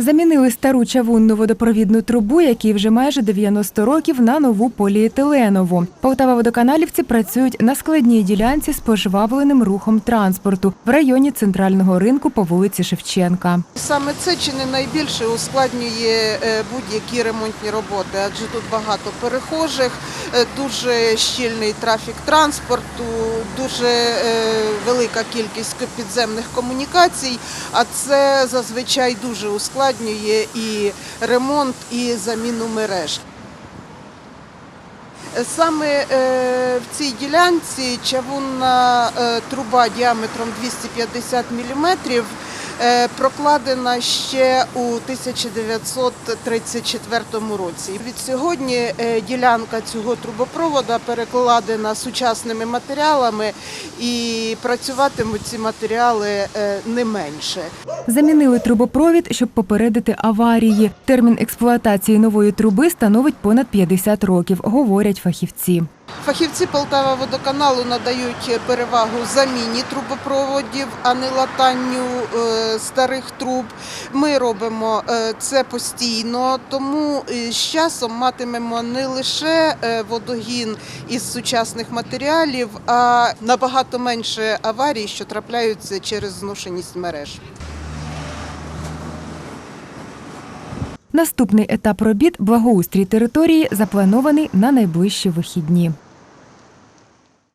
Замінили стару чавунну водопровідну трубу, якій вже майже 90 років, на нову поліетиленову. Полтава водоканалівці працюють на складній ділянці з пожвавленим рухом транспорту в районі центрального ринку по вулиці Шевченка. Саме це чи не найбільше ускладнює е, будь-які ремонтні роботи, адже тут багато перехожих, дуже щільний трафік транспорту, дуже е, велика кількість підземних комунікацій, а це зазвичай дуже ускладнює і ремонт, і заміну мереж. Саме е, в цій ділянці чавунна е, труба діаметром 250 мм е, прокладена ще у 1934 році. Від сьогодні е, ділянка цього трубопровода перекладена сучасними матеріалами і працюватимуть ці матеріали е, не менше. Замінили трубопровід, щоб попередити аварії. Термін експлуатації нової труби становить понад 50 років, говорять фахівці. Фахівці Полтава водоканалу надають перевагу заміні трубопроводів, а не латанню е, старих труб. Ми робимо е, це постійно, тому е, з часом матимемо не лише водогін із сучасних матеріалів, а набагато менше аварій, що трапляються через зношеність мереж. Наступний етап робіт благоустрій території запланований на найближчі вихідні.